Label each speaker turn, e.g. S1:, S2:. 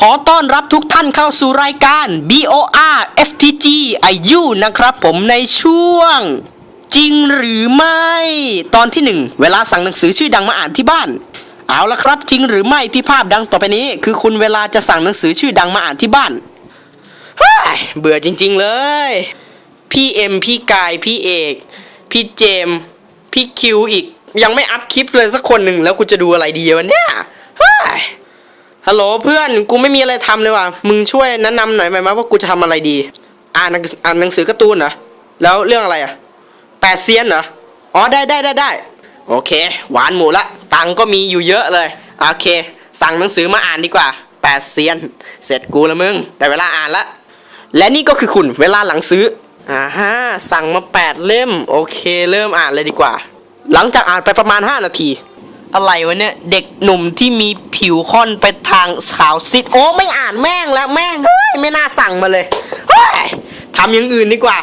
S1: ขอต้อนรับทุกท่านเข้าสู่รายการ BOR FTG IU นะครับผมในช่วง จริงหรือไม่ ตอนที่หนึ่งเวลาสั่งหนังสือชื่อดังมาอ่านที่บ้าน เอาละครับ จริงหรือไม่ที่ภาพดังต่อไปนี้ คือคุณเวลาจะสั่งหนังสือชื่อดังมาอ่านที่บ้านเฮ้ยเบื่อจริง ๆ เลย พี่เอ็มพี่กายพี่เอก พี่เจม พี่คิวอีก ยังไม่อัพคลิปเลยสักคนหนึ่งแล้วกูจะดูอะไรดีวะเนี่ยเฮ้ย ฮัลโหลเพื่อนกูไม่มีอะไรทำเลยว่ะมึงช่วยแนะนำหน่อยไหมว่ากูจะทำอะไรดี อ่านอ่านหนังสือการ์ตูนเหรอแล้วเรื่องอะไรอะแปดเซียนเหรออ๋อได้ได้ได้ได้โอเค หวานหมูละ ตังก็มีอยู่เยอะเลยโอเค สั่งหนังสือมาอ่านดีกว่าแปดเซียน เสร็จกูละมึงแต่เวลาอ่านละ และนี่ก็คือคุณเวลาหลังซื้ออ่าฮะสั่งมาแปดเล่ม โอเค เริ่มอ่านเลยดีกว่า หลังจากอ่านไปประมาณ 5 นาที อะไรวะเนี่ย เด็กหนุ่มที่มีผิวค่อนไปทางขาวซิดโอ้ไม่อ่านแม่งแล้วแม่งเฮ้ยไม่น่าสั่งมาเลยเฮ้ยทำอย่างอื่นดีกว่า